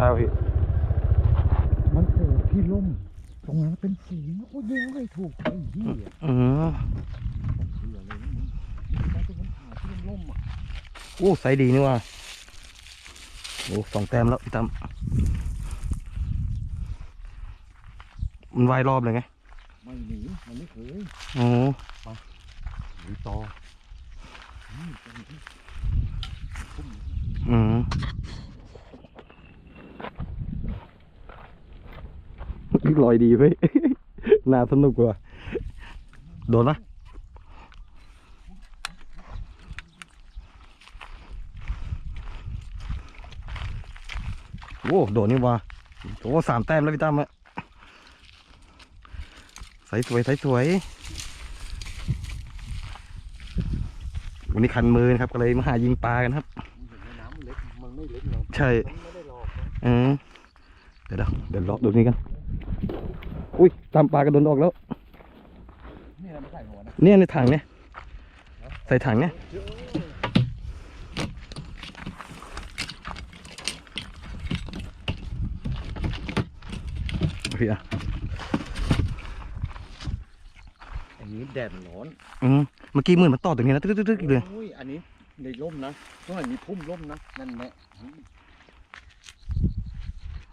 ได้ป่ะพี่ มันโผล่ที่ล่ม ตรงนั้นเป็นสีโอ้ยยังไม่ถูกไอ้เหี้ยอืมต้องเชื่อเลยนะมึงมันเป็นผ่าที่ล่มๆอะโอ้ไซส์ดีนี่ว่าโอ้สองแต้มแล้วพี่ตั้มมันว่ายรอบเลยไงไม่หนีมันไม่เคยโอ้หรือต่อนี่เป็นที่พุ่มอืม ลอยดีเว้ยน่าสนุกว่ะโดนปะโอ้โดนนี่ว่ะโอ้สามแต้มแล้วพี่ตั้มอะใสสวยใสสวยวันนี้คันมือนะครับก็เลยมาหายิงปลากันครับมึงเห็นไหมน้ำมันเล็กมันไม่เล็กหรอกใช่มันไม่ได้หลอกนะอืมเดี๋ยวเดี๋ยวเดี๋ยวเลาะดูนี่กัน อุ้ยตามปลากระโดนออกแล้ว นี่เราไม่ใส่หัวนะเนี่ยในถังเนี่ย ใส่ถังเนี่ยเยอะพี่อะอันนี้แดดร้อนอืมเมื่อกี้เหมือนมันต่อตรงนี้นะตึ๊กตึ๊กตึ๊กเลยโอ้ยอันนี้ในร่มนะตรงไหนมีพุ่มร่มนะนั่นแหละ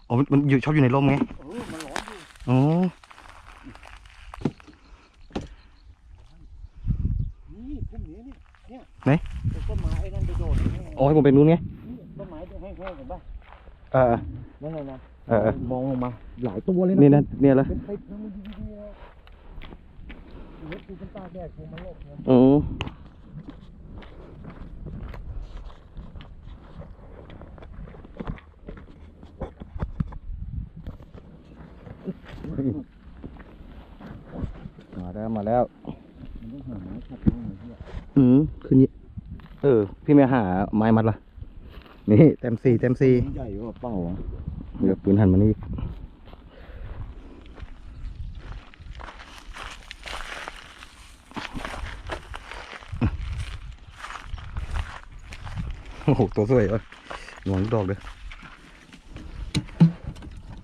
อ๋อมันมันอยู่ชอบอยู่ในร่มไง เออมันร้ อนอยู่อ๋อนี่พุ่มนี้เนี่ยเนี่ยไหนเป็นต้นไม้ไอ้นั่นไปโดดแห้งๆอ๋อให้ผมไปนู้นไงนี่ต้นไม้แห้งๆเห็นป่ะเออนั่นไงนะเออมองลงมา หลายตัวเลยนะนี่นะเนี่ยละเป็นติดนะมึงดีๆนะเล็บกูเป็นตาแดดกูมันโลกนะอื มมาแล้วมาแล้วมันต้องหาไม้ขัดน้องหน่อยเพื่ออืมคืนนี้เออ พี่ไม่หาไม้มัดละนี่เต็มสี่เต็มสี่ใหญ่กว่าเป้าอะเดี๋ยวปืนหันมานี่โอ้โหตัวสวยวะหนวงดอกเลย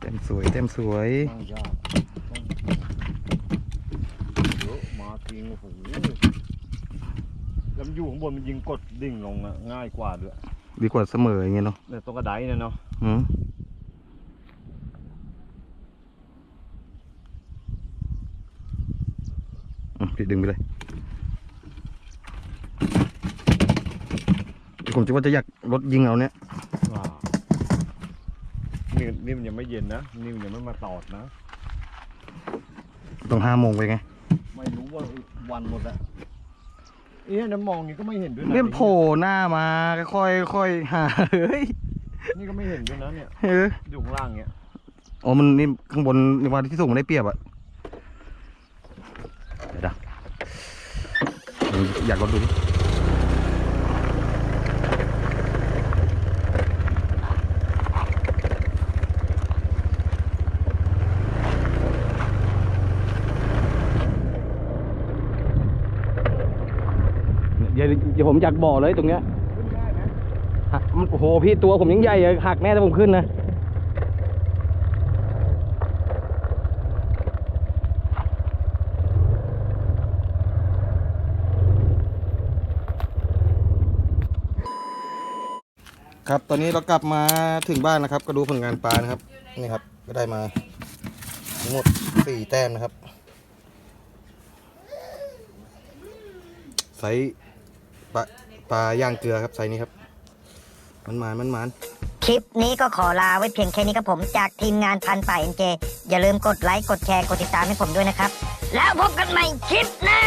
เต็มสวย เต็มสวยตั้งยากเย อะมาทิ้งโอ้โหแล้วมันอยู่ข้างบนมันยิงกดดิ่งลงอะง่ายกว่าด้วยดีกว่าเสมออย่างเงี้ยเนาะเนี่ยตรงกระไดเนี่ยเนาะอืมอืมพี่ดึงไปเลยผมจะว่าจะอยากรถยิงเอาเนี่ยอ่านี่นี่มันยังไม่เย็นนะนี่มันยังไม่มาตอดนะ ต้องห้าโมงไปไง ไม่รู้ว่าวันหมดอะเอ๊ะน้ำมองนี่ก็ไม่เห็นด้วยนะเรียมโผล่หน้ามาค่อยๆค่อยหาเฮ้ยนี่ก็ไม่เห็นด้วยนะเนี่ยเอออยู่ข้างล่างเนี่ยอ๋อมันนี่ข้างบนในวันที่สูงมันได้เปรียบอะเดี๋ยวนะอยากรถดูดิเดี๋ เดี๋ยวผมอยากบอกเลยตรงเนี้ยขึ้นได้ไหมหักมันโอ้โหพี่ตัวผมยังใหญ่อะหักแน่ถ้าผมขึ้นนะครับตอนนี้เรากลับมาถึงบ้านนะครับ ก็ดูผลงานปลานะครับนี่ครับ ก็ได้มาทั้งหมดสี่แต้มนะครับไซส์ ปลาปลาย่างเกลือครับไซส์นี้ครับ มันมันมันมันคลิปนี้ก็ขอลาไว้เพียงแค่นี้ครับผมจากทีมงานพันป่าเอ็นเจอย่าลืมกดไลค์กดแชร์กดติดตามให้ผมด้วยนะครับ แล้วพบกันใหม่คลิปหน้า